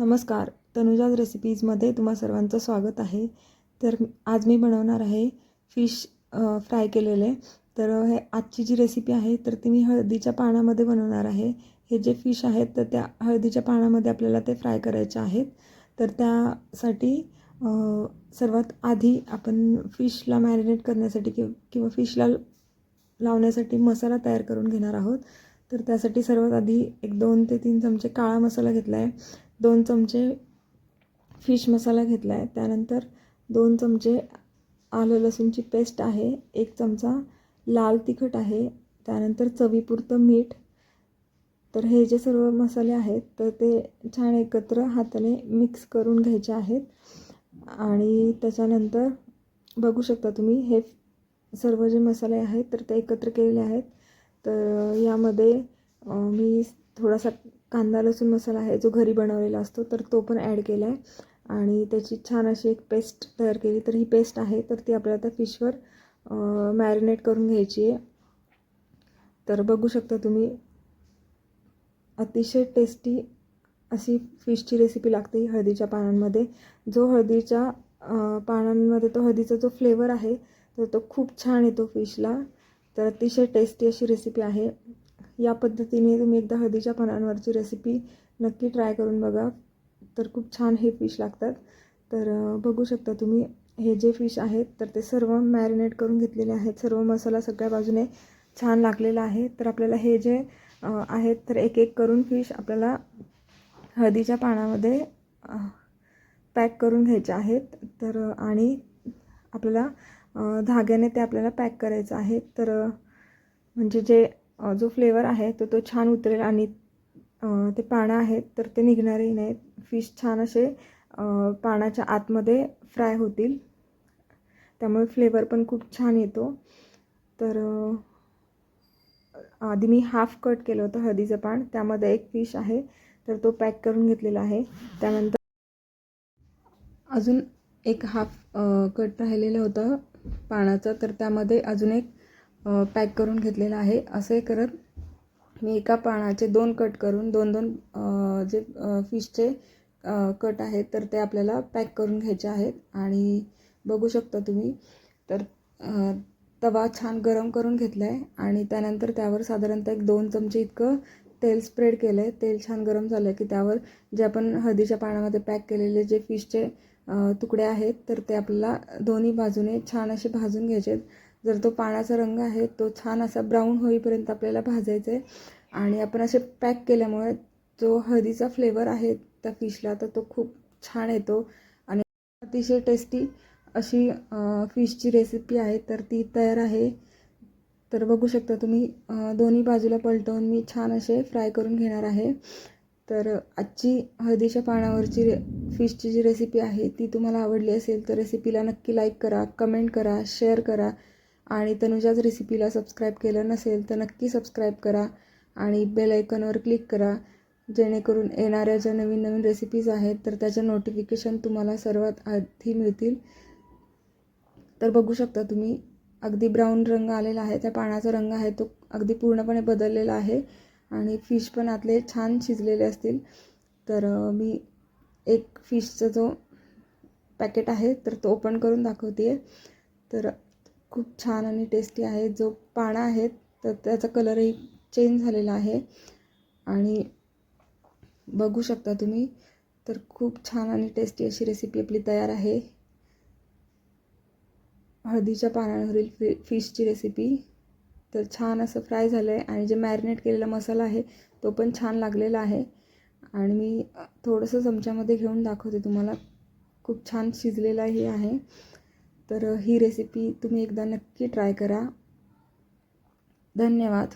नमस्कार. तनुजाज रेसिपीजमध्ये तुम्हा सर्वांचं स्वागत आहे. तर आज मी बनवणार आहे फिश फ्राय केलेले. तर हे आजची जी रेसिपी आहे तर ती मी हळदीच्या पाण्यामध्ये बनवणार आहे. हे जे फिश आहेत तर त्या हळदीच्या पाण्यामध्ये आपल्याला ते फ्राय करायचे आहेत. तर त्यासाठी सर्वात आधी आपण फिशला मॅरिनेट करण्यासाठी किंवा किंवा फिशला लावण्यासाठी मसाला तयार करून घेणार आहोत. तर त्यासाठी सर्वात आधी एक दोन ते तीन चमचे काळा मसाला घेतला आहे दोन चमचे फिश मसाला घेतला आहे त्यानंतर दोन चमचे आलं लसूणची पेस्ट आहे. एक चमचा लाल तिखट आहे. त्यानंतर चवीपुरतं मीठ. तर हे जे सर्व मसाले आहेत तर ते छान एकत्र हाताने मिक्स करून घ्यायचे आहेत. आणि त्याच्यानंतर बघू शकता तुम्ही हे सर्व जे मसाले आहेत तर ते एकत्र केलेले आहेत. तर यामध्ये मी थोडासा कांदा लसूण मसाला आहे जो घरी बनवलेला असतो तर तो पण ॲड केला आहे आणि त्याची छान अशी एक पेस्ट तयार केली तर ही पेस्ट आहे तर ती आपल्याला त्या फिशवर मॅरिनेट करून घ्यायची आहे. तर बघू शकता तुम्ही अतिशय टेस्टी अशी फिशची रेसिपी लागते ही हळदीच्या पानांमध्ये. जो हळदीच्या पानांमध्ये तो हळदीचा जो फ्लेवर आहे तर तो खूप छान येतो फिशला तर अतिशय टेस्टी अशी रेसिपी आहे. या पद्धतीने तुम्ही एकदा हळदीच्या पानांवरची रेसिपी नक्की ट्राय करून बघा. तर खूप छान हे फिश लागतात. तर बघू शकता तुम्ही हे जे फिश आहेत तर ते सर्व मॅरिनेट करून घेतलेले आहेत. सर्व मसाला सगळ्या बाजूने छान लागलेला आहे. तर आपल्याला हे जे आहेत तर एक एक करून फिश आपल्याला हळदीच्या पानामध्ये पॅक करून घ्यायचे आहेत. तर आणि आपल्याला धाग्याने ते आपल्याला पॅक करायचं आहे. तर म्हणजे जे जो फ्लेवर आहे तो तो छान उतरेल आणि ते पानं आहेत तर ते निघणारही नाहीत. फिश छान असे पानाच्या पाण्याच्या आतमध्ये फ्राय होतील. त्यामुळे फ्लेवर पण खूप छान येतो. तर आधी मी हाफ कट केलं होतं हळदीचं पान. त्यामध्ये एक फिश आहे तर तो पॅक करून घेतलेला आहे. त्यानंतर अजून एक हाफ कट राहिलेलं होतं पानाचं. तर त्यामध्ये अजून एक पॅक करून घेतलेलं आहे. असे करत मी एका पानाचे दोन कट करून दोन दोन जे फिशचे कट आहेत तर ते आपल्याला पॅक करून घ्यायचे आहेत. आणि बघू शकता तुम्ही तर तवा छान गरम करून घेतला आहे आणि त्यानंतर त्यावर साधारणतः एक दोन चमचे इतकं तेल स्प्रेड केलं आहे तेल छान गरम झालं आहे की त्यावर जे आपण हळदीच्या पाण्यामध्ये पॅक केलेले जे फिशचे तुकडे आहेत तर ते आपल्याला दोन्ही बाजूने छान असे भाजून घ्यायचे आहेत जर तो पाण्याचा रंग आहे तो छान असा ब्राऊन होईपर्यंत आपल्याला भाजायचा आहे आणि आपण असे पॅक केल्यामुळे जो हळदीचा फ्लेवर आहे त्या फिशला तर तो खूप छान येतो. आणि अतिशय टेस्टी अशी फिशची रेसिपी आहे तर ती तयार आहे. तर बघू शकता तुम्ही दोन्ही बाजूला पलटवून मी छान असे फ्राय करून घेणार आहे. तर आजची हळदीच्या पानावरची रे फिशची जी रेसिपी आहे ती तुम्हाला आवडली असेल तर रेसिपीला नक्की लाईक करा कमेंट करा शेअर करा. आणि तनुजाच रेसिपीला सबस्क्राईब केलं नसेल तर नक्की सबस्क्राईब करा आणि बेल आयकॉनवर क्लिक करा. जेणेकरून येणाऱ्या ज्या नवीन नवीन रेसिपीज आहेत तर त्याच्या नोटिफिकेशन तुम्हाला सर्वात आधी मिळतील. तर बघू शकता तुम्ही अगदी ब्राऊन रंग आलेला आहे. त्या पाण्याचा रंग आहे तो अगदी पूर्णपणे बदललेला आहे आणि फिश पण आतले छान शिजलेले असतील. तर मी एक फिशचा जो पॅकेट आहे तर तो ओपन करून दाखवते आहे तर खूप छान आणि टेस्टी आहे. जो पाना आहे तर त्याचा कलरही चेंज झालेला आहे. आणि बघू शकता तुम्ही तर खूप छान आणि टेस्टी अशी रेसिपी आपली तयार आहे. हळदीच्या पानांवरील फि फिशची रेसिपी तर छान असं फ्राय झालं आहे आणि जे मॅरिनेट केलेला मसाला आहे तो पण छान लागलेला आहे. आणि मी थोडंसं चमच्यामध्ये घेऊन दाखवते तुम्हाला. खूप छान शिजलेलाही आहे. तर ही रेसिपी तुम्ही एकदा नक्की ट्राय करा. धन्यवाद.